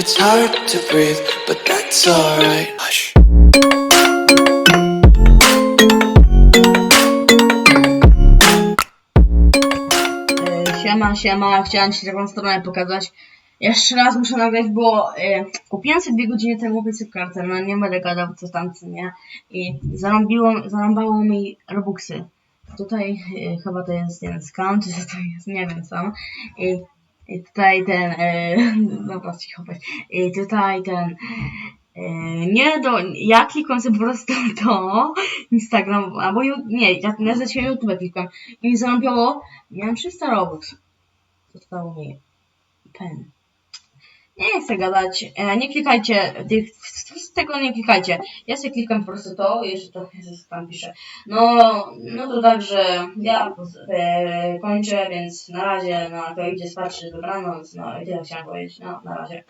It's hard to breathe, but that's alright. Hush. E, Siema, siema, chciałem Ci taką stronę pokazać. Jeszcze raz muszę nagrać, bo e, kupiłem sobie dwie godziny temu kartę, no nie będę gadał co tam, co nie. I zarąbiło, zarąbało mi Robuxy. Tutaj e, chyba to jest jeden skan, czy co to jest, nie wiem. I, i tutaj ten, e, dobra, cicho bądź. I tutaj ten, e, nie do, ja klikam sobie po prostu to, Instagram, albo, ju- nie, ja na zasadzie YouTube klikam. I mi zarąbiło, miałem 300 Robux. Zostało mi pen. Nie chcę gadać, e, nie klikajcie, tych, tego nie klikajcie. Ja sobie klikam po prostu to, jeszcze to tam pisze. No, no to także ja e, kończę, więc na razie, no to idzie spać, dobranoc, no i tyle chciałem powiedzieć, no na razie.